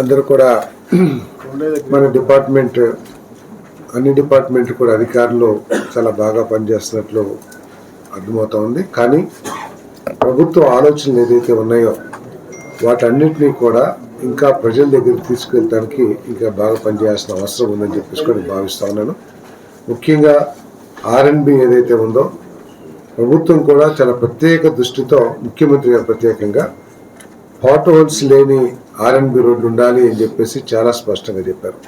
అందరూ కూడా మన డిపార్ట్మెంట్ అన్ని డిపార్ట్మెంట్ కూడా అధికారులు చాలా బాగా పనిచేస్తున్నట్లు అర్థమవుతా ఉంది కానీ ప్రభుత్వ ఆలోచనలు ఏదైతే ఉన్నాయో వాటన్నిటినీ కూడా ఇంకా ప్రజల దగ్గరికి తీసుకెళ్ళడానికి ఇంకా బాగా పనిచేయాల్సిన అవసరం ఉందని చెప్పేసి కూడా నేను భావిస్తా ఉన్నాను. ముఖ్యంగా ఆర్ఎన్బి ఏదైతే ఉందో ప్రభుత్వం కూడా చాలా ప్రత్యేక దృష్టితో ముఖ్యమంత్రి గారు ప్రత్యేకంగా హాట్ హోల్స్ లేని ఆర్ఎన్బి రోడ్లు ఉండాలి అని చెప్పేసి చాలా స్పష్టంగా చెప్పారు.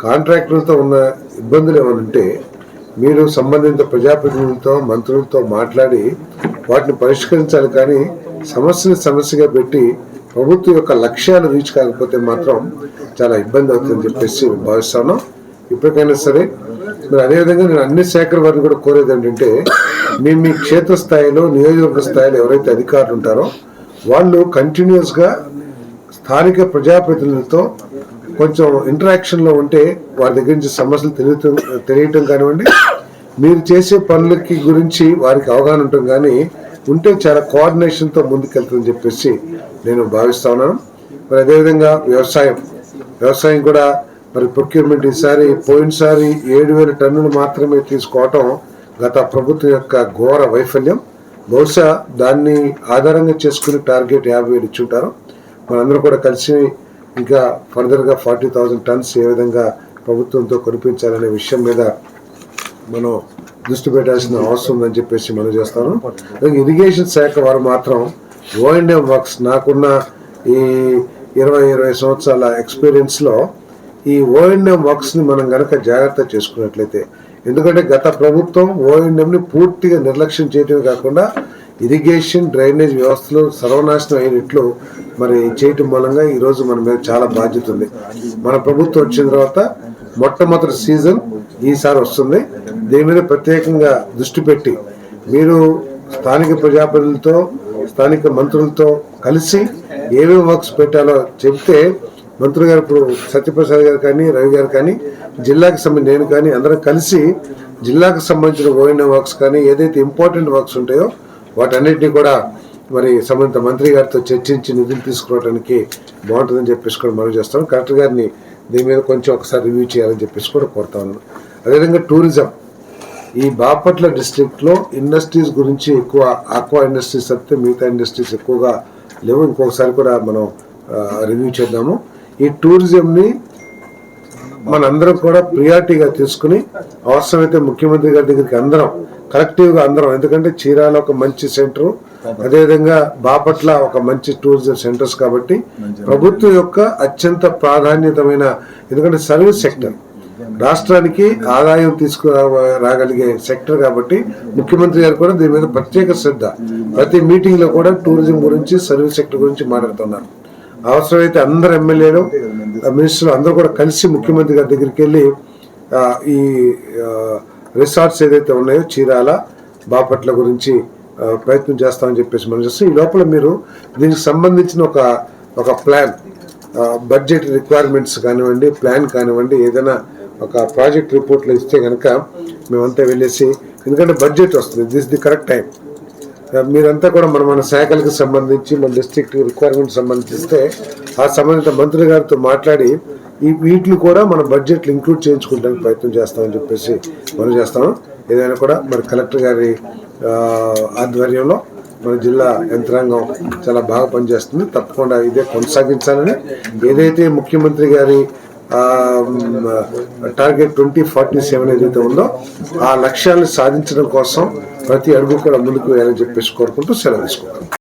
కాంట్రాక్టర్లతో ఉన్న ఇబ్బందులు ఏమనంటే ఉంటే మీరు సంబంధిత ప్రజాప్రతినిధులతో మంత్రులతో మాట్లాడి వాటిని పరిష్కరించాలి కానీ సమస్యని సమస్యగా పెట్టి ప్రభుత్వం యొక్క లక్ష్యాలు రీచ్ కాకపోతే మాత్రం చాలా ఇబ్బంది అవుతుందని చెప్పేసి భావిస్తాను. ఇప్పటికైనా సరే మరి అదేవిధంగా నేను అన్ని శాఖల వారిని కూడా కోరేది ఏంటంటే మీ మీ క్షేత్ర స్థాయిలో నియోజకవర్గ స్థాయిలో ఎవరైతే అధికారులు ఉంటారో వాళ్ళు కంటిన్యూస్గా స్థానిక ప్రజాప్రతినిధులతో కొంచెం ఇంటరాక్షన్లో ఉంటే వారి దగ్గర నుంచి సమస్యలు తెలియటం తెలియటం కానివ్వండి. మీరు చేసే పనులకి గురించి వారికి అవగాహన ఉంటాం కానీ ఉంటే చాలా కోఆర్డినేషన్తో ముందుకెళ్తుందని చెప్పేసి నేను భావిస్తా ఉన్నాను. మరి అదేవిధంగా వ్యవసాయం. వ్యవసాయం కూడా మరి ప్రొక్యూర్మెంట్ ఈసారి పోయినసారి ఏడు వేల టన్నులు మాత్రమే తీసుకోవటం గత ప్రభుత్వం యొక్క ఘోర వైఫల్యం. బహుశా దాన్ని ఆధారంగా చేసుకుని టార్గెట్ యాభై వేలు ఇచ్చుంటారు మనందరూ కూడా కలిసి ఇంకా ఫర్దర్గా ఫార్టీ థౌజండ్ టన్స్ ఏ విధంగా ప్రభుత్వంతో కొనిపించాలనే విషయం మీద మనం దృష్టి పెట్టాల్సిన అవసరం ఉందని చెప్పేసి మనం చేస్తాను. ఇరిగేషన్ శాఖ వారు మాత్రం ఓఎండ్ఎం వర్క్స్ నాకున్న ఈ ఇరవై ఇరవై సంవత్సరాల ఎక్స్పీరియన్స్లో ఈ ఓఎన్ఎం వర్క్స్ని మనం గనక జాగ్రత్త చేసుకున్నట్లయితే ఎందుకంటే గత ప్రభుత్వం ఓఎండ్ఎంని పూర్తిగా నిర్లక్ష్యం చేయటమే కాకుండా ఇరిగేషన్ డ్రైనేజ్ వ్యవస్థలు సర్వనాశనం అయినట్లు మరి చేయటం మూలంగా ఈరోజు మన మీద చాలా బాధ్యత ఉంది. మన ప్రభుత్వం వచ్చిన తర్వాత మొట్టమొదటి సీజన్ ఈసారి వస్తుంది. దీని మీద ప్రత్యేకంగా దృష్టి పెట్టి మీరు స్థానిక ప్రజాప్రతినిధులతో స్థానిక మంత్రులతో కలిసి ఏమేమి వర్క్స్ పెట్టాలో చెప్తే మంత్రి గారు ఇప్పుడు సత్యప్రసాద్ గారు కానీ రవి గారు కానీ జిల్లాకి సంబంధించి నేను కానీ అందరం కలిసి జిల్లాకు సంబంధించిన ఓఎన్ఎం వర్క్స్ కానీ ఏదైతే ఇంపార్టెంట్ వర్క్స్ ఉంటాయో వాటన్నిటిని కూడా మరి సంబంధిత మంత్రి గారితో చర్చించి నిధులు తీసుకురావడానికి బాగుంటుందని చెప్పేసి కూడా మనం చేస్తాం. కలెక్టర్ గారిని దీని మీద కొంచెం ఒకసారి రివ్యూ చేయాలని చెప్పేసి కూడా కోరుతా ఉన్నాను అదేవిధంగా టూరిజం. ఈ బాపట్ల డిస్ట్రిక్ట్లో ఇండస్ట్రీస్ గురించి ఎక్కువ ఆక్వా ఇండస్ట్రీస్ తప్పితే మిగతా ఇండస్ట్రీస్ ఎక్కువగా లేవు. ఇంకొకసారి కూడా మనం రివ్యూ చేద్దాము. ఈ టూరిజంని మనందరం కూడా ప్రియారిటీగా తీసుకుని అవసరమైతే ముఖ్యమంత్రి గారి దగ్గరికి అందరం కలెక్టివ్గా అందరం ఎందుకంటే చీరాల ఒక మంచి సెంటర్ అదేవిధంగా బాపట్ల ఒక మంచి టూరిజం సెంటర్స్ కాబట్టి ప్రభుత్వం యొక్క అత్యంత ప్రాధాన్యతమైన ఎందుకంటే సర్వీస్ సెక్టర్. రాష్ట్రానికి ఆదాయం తీసుకు రాగలిగే సెక్టర్ కాబట్టి ముఖ్యమంత్రి గారు కూడా దీని మీద ప్రత్యేక శ్రద్ధ. ప్రతి మీటింగ్లో కూడా టూరిజం గురించి సర్వీస్ సెక్టర్ గురించి మాట్లాడుతున్నారు. అవసరమైతే అందరు ఎమ్మెల్యేలు మినిస్టర్లు అందరూ కూడా కలిసి ముఖ్యమంత్రి గారి దగ్గరికి వెళ్ళి ఈ రిసార్ట్స్ ఏదైతే ఉన్నాయో చీరాల బాపట్ల గురించి ప్రయత్నం చేస్తామని చెప్పేసి మనం చేస్తాం. ఈ లోపల మీరు దీనికి సంబంధించిన ఒక ఒక ప్లాన్ బడ్జెట్ రిక్వైర్మెంట్స్ కానివ్వండి ప్లాన్ కానివ్వండి ఏదైనా ఒక ప్రాజెక్ట్ రిపోర్ట్లో ఇస్తే కనుక మేమంతా వెళ్ళేసి ఎందుకంటే బడ్జెట్ వస్తుంది. దిస్ ది కరెక్ట్ టైం మీరంతా కూడా మన మన శాఖలకు సంబంధించి మన డిస్ట్రిక్ట్ రిక్వైర్మెంట్ సంబంధిస్తే ఆ సంబంధిత మంత్రి గారితో మాట్లాడి ఈ వీటిని కూడా మన బడ్జెట్లు ఇంక్లూడ్ చేయించుకోవడానికి ప్రయత్నం చేస్తామని చెప్పేసి మనం చేస్తాము. ఏదైనా కూడా మరి కలెక్టర్ గారి ఆధ్వర్యంలో మన జిల్లా యంత్రాంగం చాలా బాగా పనిచేస్తుంది. తప్పకుండా ఇదే కొనసాగించాలని ఏదైతే ముఖ్యమంత్రి గారి టార్గెట్ ట్వంటీ ఫార్టీ సెవెన్ ఏదైతే ఉందో ఆ లక్ష్యాలను సాధించడం కోసం ప్రతి అడుగు కూడా ముందుకు వేయాలని చెప్పేసి కోరుకుంటూ సెలవు తీసుకుంటాం